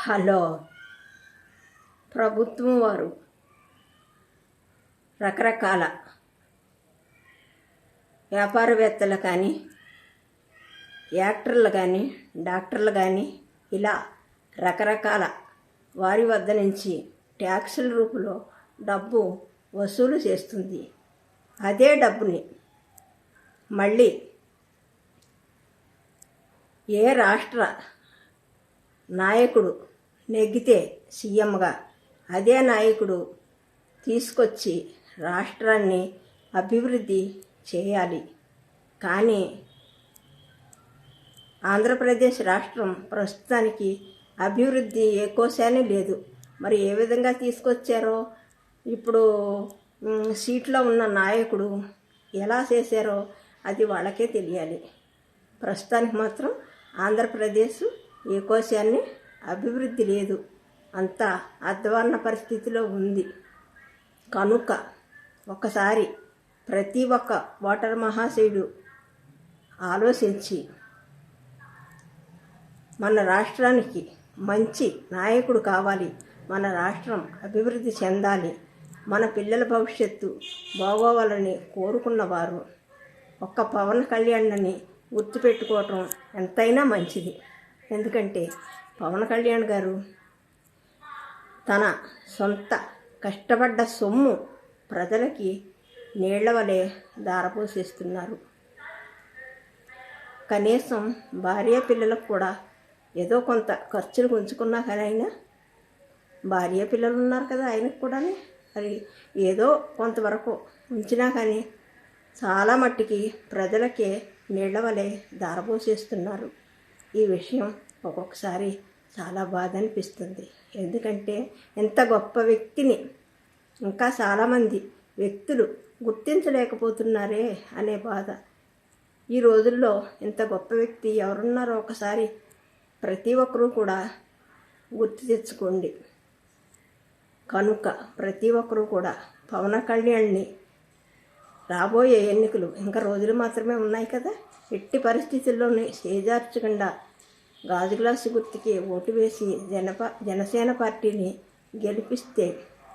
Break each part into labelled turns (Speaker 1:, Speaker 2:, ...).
Speaker 1: Hello. ప్రభుత్వం వారు రకరకాల వ్యాపారవేత్తలు కానీ యాక్టర్లు కానీ డాక్టర్లు కానీ ఇలా రకరకాల వారి వద్ద నుంచి ట్యాక్సుల రూపంలో డబ్బు వసూలు చేస్తుంది. అదే డబ్బుని మళ్ళీ ఏ రాష్ట్ర నాయకుడు నెగ్గితే సీఎంగా. అదే నాయకుడు తీసుకొచ్చి రాష్ట్రాన్ని అభివృద్ధి చేయాలి. కానీ ఆంధ్రప్రదేశ్ రాష్ట్రం ప్రస్తుతానికి అభివృద్ధి ఏ కోశానే లేదు. మరి ఏ విధంగా తీసుకొచ్చారో? ఇప్పుడు సీట్లో ఉన్న నాయకుడు ఎలా చేశారో అది వాళ్ళకే తెలియాలి. ప్రస్తుతానికి మాత్రం ఆంధ్రప్రదేశ్ ఏ కోశాన్ని అభివృద్ధి లేదు. అంతా అధ్వాన్న పరిస్థితిలో ఉంది. కనుక ఒకసారి ప్రతి ఒక్క ఓటర్ మహాశయుడు ఆలోచించి మన రాష్ట్రానికి మంచి నాయకుడు కావాలి. మన రాష్ట్రం అభివృద్ధి చెందాలి. మన పిల్లల భవిష్యత్తు బాగోవాలని కోరుకున్నవారు ఒక్క పవన్ కళ్యాణ్ని గుర్తుపెట్టుకోవటం ఎంతైనా మంచిది. ఎందుకంటే పవన్ కళ్యాణ్ గారు తన సొంత కష్టపడ్డ సొమ్ము ప్రజలకి నీళ్ళ వలె దారపోసేస్తున్నారు. కనీసం భార్య పిల్లలకు కూడా ఏదో కొంత ఖర్చులు ఉంచుకున్నా కానీ ఆయన భార్య పిల్లలు ఉన్నారు కదా ఆయనకు కూడా మరి ఏదో కొంతవరకు ఉంచినా కానీ చాలా మట్టికి ప్రజలకే నీళ్ళ వలె దారపోసేస్తున్నారు. ఈ విషయం ఒక్కొక్కసారి చాలా బాధ అనిపిస్తుంది ఎందుకంటే ఎంత గొప్ప వ్యక్తిని ఇంకా చాలామంది వ్యక్తులు గుర్తించలేకపోతున్నారే అనే బాధ. ఈ రోజుల్లో ఇంత గొప్ప వ్యక్తి ఎవరున్నారో ఒకసారి ప్రతి ఒక్కరూ కూడా గుర్తు తెచ్చుకోండి. కనుక ప్రతి ఒక్కరూ కూడా పవన కళ్యాణ్ని రాబోయే ఎన్నికలు ఇంకా రోజులు మాత్రమే ఉన్నాయి కదా? ఎట్టి పరిస్థితుల్లోనే చేజార్చకుండా గాజు గ్లాసు గుర్తుకి ఓటు వేసి జనప జనసేన పార్టీని గెలిపిస్తే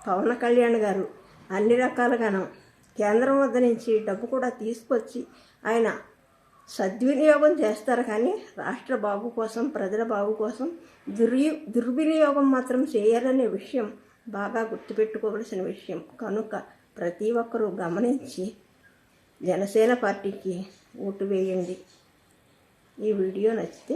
Speaker 1: పవన్ కళ్యాణ్ గారు అన్ని రకాలుగాను కేంద్రం వద్ద నుంచి డబ్బు కూడా తీసుకొచ్చి ఆయన సద్వినియోగం చేస్తారు కానీ రాష్ట్ర బాగు కోసం ప్రజల బాగు కోసం దుర్వి దుర్వినియోగం మాత్రం చేయాలనే విషయం బాగా గుర్తుపెట్టుకోవలసిన విషయం. కనుక ప్రతి ఒక్కరూ గమనించి జనసేన పార్టీకి ఓటు వేయండి. ఈ వీడియో నచ్చితే